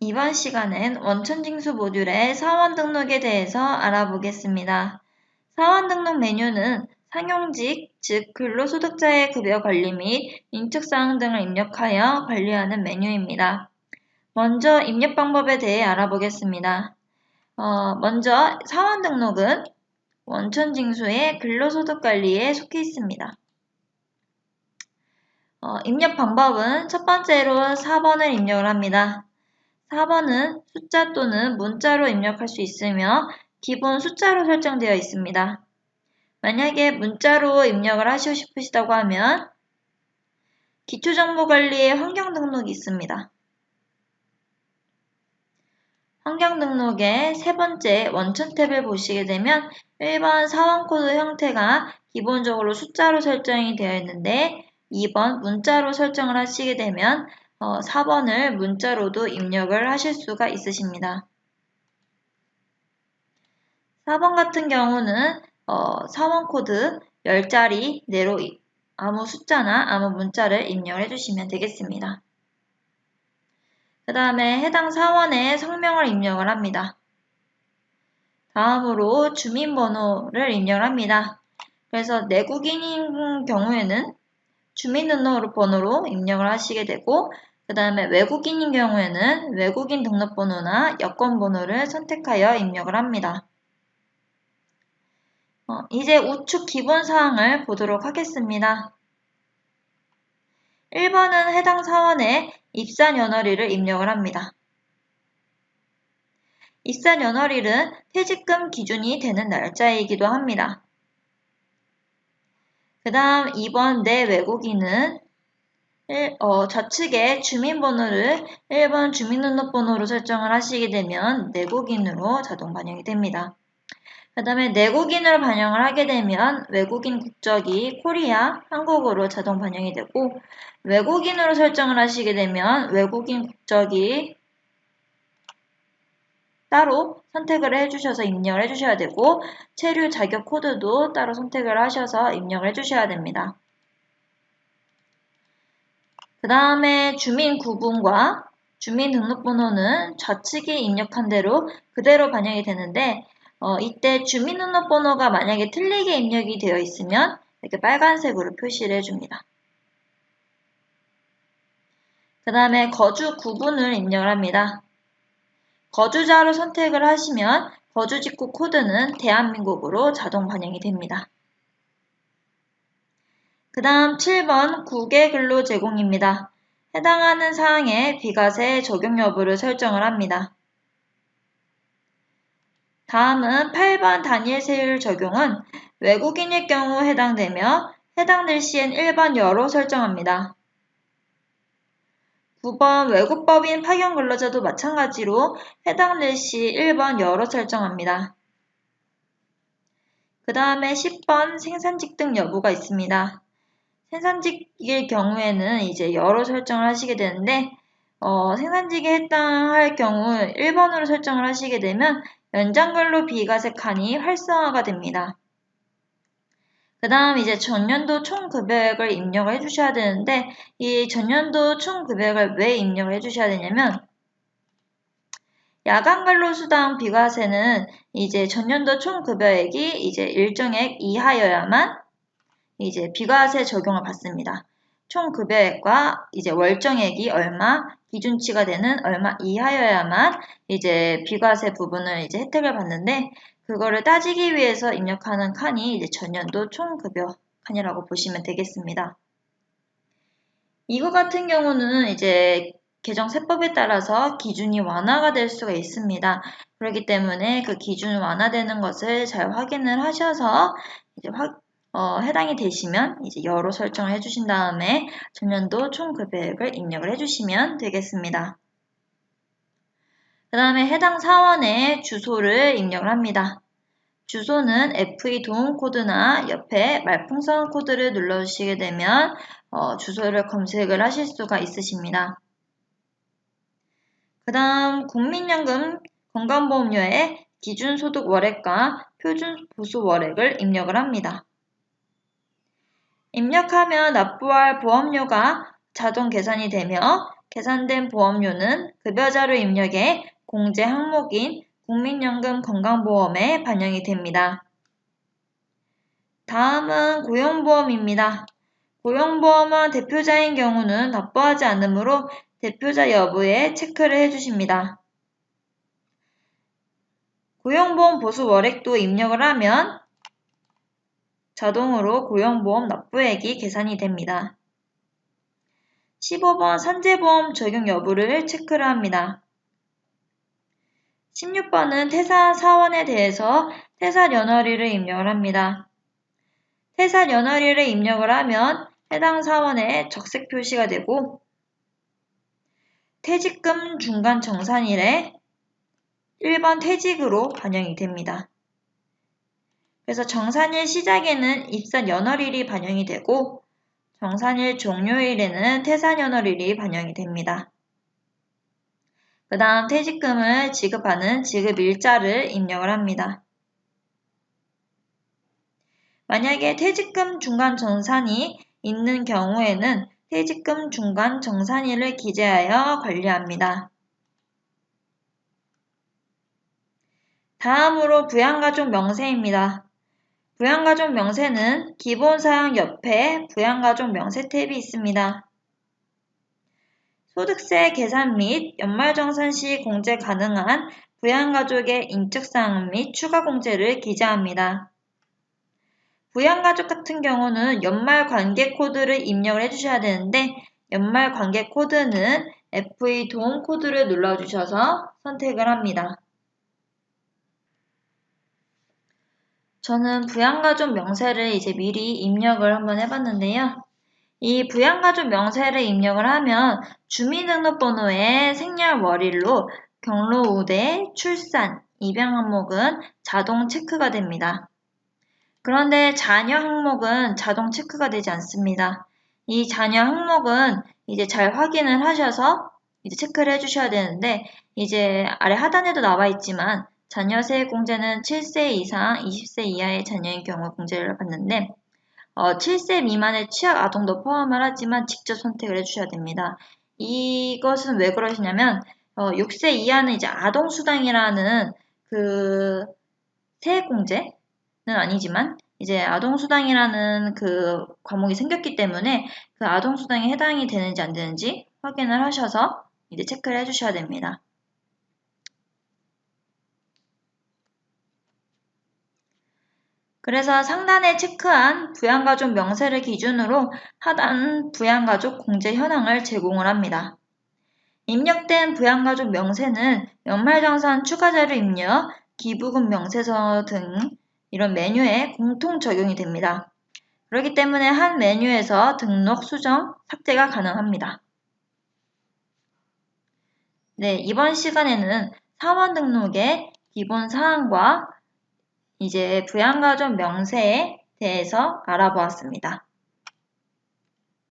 이번 시간엔 원천징수 모듈의 사원 등록에 대해서 알아보겠습니다. 사원 등록 메뉴는 상용직, 즉 근로소득자의 급여 관리 및 인적사항 등을 입력하여 관리하는 메뉴입니다. 먼저 입력 방법에 대해 알아보겠습니다. 어, 먼저 사원 등록은 원천징수의 근로소득관리에 속해 있습니다. 어, 입력 방법은 첫 번째로 4번을 입력을 합니다. 4번은 숫자 또는 문자로 입력할 수 있으며 기본 숫자로 설정되어 있습니다. 만약에 문자로 입력을 하시고 싶으시다고 하면 기초정보관리의 환경등록이 있습니다. 환경등록의 세 번째 원천 탭을 보시게 되면 1번 사원코드 형태가 기본적으로 숫자로 설정이 되어 있는데 2번 문자로 설정을 하시게 되면 어, 4번을 문자로도 입력을 하실 수가 있으십니다. 4번 같은 경우는 어, 사원 코드 10자리 내로 아무 숫자나 아무 문자를 입력을 해주시면 되겠습니다. 그 다음에 해당 사원의 성명을 입력을 합니다. 다음으로 주민번호를 입력을 합니다. 그래서 내국인인 경우에는 주민등록번호로 입력을 하시게 되고 그 다음에 외국인인 경우에는 외국인 등록번호나 여권번호를 선택하여 입력을 합니다. 어, 이제 우측 기본 사항을 보도록 하겠습니다. 1번은 해당 사원의 입사연월일을 입력을 합니다. 입사연월일은 퇴직금 기준이 되는 날짜이기도 합니다. 그 다음 2번 내 외국인은 1, 어, 좌측에 주민번호를 1번 주민등록번호로 설정을 하시게 되면 내국인으로 자동 반영이 됩니다. 그 다음에 내국인으로 반영을 하게 되면 외국인 국적이 코리아, 한국으로 자동 반영이 되고 외국인으로 설정을 하시게 되면 외국인 국적이 따로 선택을 해주셔서 입력을 해주셔야 되고 체류 자격 코드도 따로 선택을 하셔서 입력을 해주셔야 됩니다. 그 다음에 주민 구분과 주민등록번호는 좌측에 입력한 대로 그대로 반영이 되는데 어, 이때 주민등록번호가 만약에 틀리게 입력이 되어 있으면 이렇게 빨간색으로 표시를 해줍니다. 그 다음에 거주 구분을 입력을 합니다. 거주자로 선택을 하시면 거주직구 코드는 대한민국으로 자동 반영이 됩니다. 그 다음 7번 국외 근로 제공입니다. 해당하는 사항에 비과세 적용 여부를 설정을 합니다. 다음은 8번 단일 세율 적용은 외국인일 경우 해당되며 해당될 시엔 1번 여로 설정합니다. 9번 외국법인 파견 근로자도 마찬가지로 해당될 시 1번 여로 설정합니다. 그 다음에 10번 생산직 등 여부가 있습니다. 생산직일 경우에는 이제 여러 설정을 하시게 되는데 어, 생산직에 해당할 경우 1번으로 설정을 하시게 되면 연장근로 비과세 칸이 활성화가 됩니다. 그 다음 이제 전년도 총 급여액을 입력을 해주셔야 되는데 이 전년도 총 급여액을 왜 입력을 해주셔야 되냐면 야간 근로 수당 비과세는 이제 전년도 총 급여액이 이제 일정액 이하여야만 이제 비과세 적용을 받습니다. 총 급여액과 이제 월정액이 얼마, 기준치가 되는 얼마 이하여야만 이제 비과세 부분을 이제 혜택을 받는데 그거를 따지기 위해서 입력하는 칸이 이제 전년도 총 급여 칸이라고 보시면 되겠습니다. 이거 같은 경우는 이제 개정 세법에 따라서 기준이 완화가 될 수가 있습니다. 그렇기 때문에 그 기준 완화되는 것을 잘 확인을 하셔서 이제 확, 어, 해당이 되시면 이제 여로 설정을 해주신 다음에 전년도 총 급여액을 입력을 해주시면 되겠습니다. 그 다음에 해당 사원의 주소를 입력을 합니다. 주소는 FE 도움 코드나 옆에 말풍선 코드를 눌러주시게 되면 어, 주소를 검색을 하실 수가 있으십니다. 그 다음 국민연금 건강보험료의 기준소득 월액과 표준 보수 월액을 입력을 합니다. 입력하면 납부할 보험료가 자동 계산이 되며 계산된 보험료는 급여자료 입력의 공제 항목인 국민연금 건강보험에 반영이 됩니다. 다음은 고용보험입니다. 고용보험은 대표자인 경우는 납부하지 않으므로 대표자 여부에 체크를 해주십니다. 고용보험 보수 월액도 입력을 하면 자동으로 고용보험 납부액이 계산이 됩니다. 15번 산재보험 적용 여부를 체크를 합니다. 16번은 퇴사 사원에 대해서 퇴사 연월일을 입력을 합니다. 퇴사 연월일을 입력을 하면 해당 사원에 적색 표시가 되고 퇴직금 중간 정산일에 1번 퇴직으로 반영이 됩니다. 그래서 정산일 시작에는 입사 연월일이 반영이 되고 정산일 종료일에는 퇴사연월일이 반영이 됩니다. 그 다음 퇴직금을 지급하는 지급일자를 입력을 합니다. 만약에 퇴직금 중간 정산이 있는 경우에는 퇴직금 중간 정산일을 기재하여 관리합니다. 다음으로 부양가족 명세입니다. 부양가족 명세는 기본 사항 옆에 부양가족 명세 탭이 있습니다. 소득세 계산 및 연말정산 시 공제 가능한 부양가족의 인적사항 및 추가 공제를 기재합니다. 부양가족 같은 경우는 연말 관계 코드를 입력을 해주셔야 되는데 연말 관계 코드는 FE 도움 코드를 눌러주셔서 선택을 합니다. 저는 부양가족 명세를 이제 미리 입력을 한번 해봤는데요. 이 부양가족 명세를 입력을 하면 주민등록번호의 생년월일로 경로 우대, 출산, 입양 항목은 자동 체크가 됩니다. 그런데 자녀 항목은 자동 체크가 되지 않습니다. 이 자녀 항목은 이제 잘 확인을 하셔서 이제 체크를 해주셔야 되는데 이제 아래 하단에도 나와 있지만 자녀 세액 공제는 7세 이상 20세 이하의 자녀의 경우 공제를 받는데 어, 7세 미만의 취약 아동도 포함을 하지만 직접 선택을 해주셔야 됩니다. 이것은 왜 그러시냐면 어, 6세 이하는 이제 아동수당이라는 그 세액 공제는 아니지만 이제 아동수당이라는 그 과목이 생겼기 때문에 그 아동수당에 해당이 되는지 안 되는지 확인을 하셔서 이제 체크를 해주셔야 됩니다. 그래서 상단에 체크한 부양가족 명세를 기준으로 하단 부양가족 공제 현황을 제공을 합니다. 입력된 부양가족 명세는 연말정산 추가자료 입력, 기부금 명세서 등 이런 메뉴에 공통 적용이 됩니다. 그렇기 때문에 한 메뉴에서 등록, 수정, 삭제가 가능합니다. 네, 이번 시간에는 사원 등록의 기본 사항과 이제 부양가족 명세에 대해서 알아보았습니다.